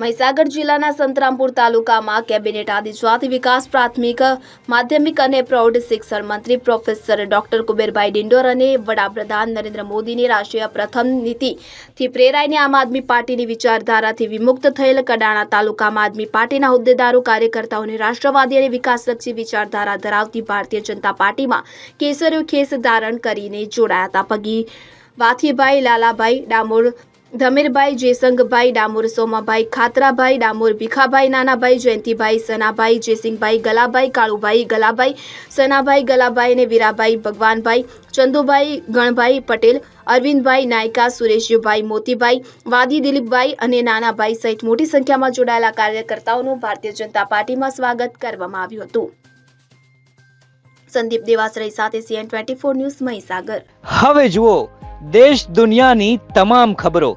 મહીસાગર જિલ્લાના સંતરામપુર તાલુકામાં કેબિનેટ આદિજાતિ વિકાસ પ્રાથમિક, માધ્યમિક અને પ્રૌઢ શિક્ષણ મંત્રી પ્રોફેસર ડોક્ટર કુબેરભાઈ ડિંડોર અને વડાપ્રધાન નરેન્દ્ર મોદીની રાષ્ટ્રીય પ્રથમ નીતિથી પ્રેરાઈને આમ આદમી પાર્ટીની વિચારધારાથી વિમુક્ત થયેલ કડાણા તાલુકામાં આદમી પાર્ટીના હોદ્દેદારો, કાર્યકર્તાઓને રાષ્ટ્રવાદી અને વિકાસલક્ષી વિચારધારા ધરાવતી ભારતીય જનતા પાર્ટીમાં કેસરીયો ખેસ ધારણ કરીને જોડાયા હતા. પગી વાથીભાઈ, લાલાભાઈ ડામોર ધમીરભાઈ, જેસંગભાઈ, ડામોર, સોમાભાઈ, ખાતરાભાઈ, ડામોર, ભીખાભાઈ, નાનાભાઈ, જયંતિભાઈ, સનાભાઈ જયસિંહભાઈ ગલાભાઈ, કાળુભાઈ, ગલાભાઈ, સનાભાઈ, ગલાભાઈ અને વીરાભાઈ, ભગવાનભાઈ, ચંદુભાઈ, ગણભાઈ પટેલ, અરવિંદભાઈ નાયકા સુરેશભાઈ મોતીભાઈ, વાદી દિલીપભાઈ અને નાનાભાઈ સહિત મોટી સંખ્યામાં જોડાયેલા કાર્યકર્તાઓનું ભારતીય જનતા પાર્ટીમાં સ્વાગત કરવામાં આવ્યું હતું. સંદીપ દેવાસરાય સાથે CN twenty four news Mahisagar. હવે જુઓ, દેશ દુનિયાની તમામ ખબરો.